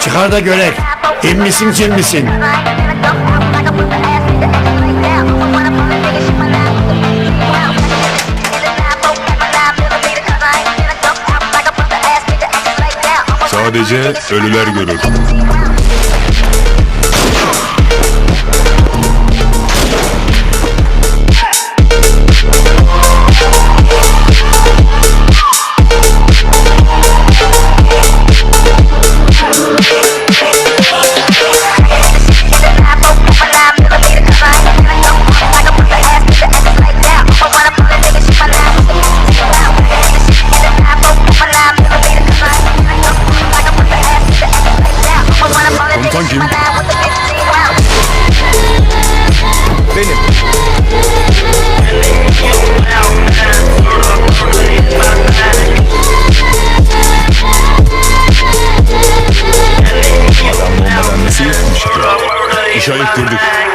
Çıkar da görek. İn misin cin misin? Sadece ölüler görür. Kim? Benim. Adam olmadan nasıl yapmış ki? İş ayıktırdık. Yanlış ettik.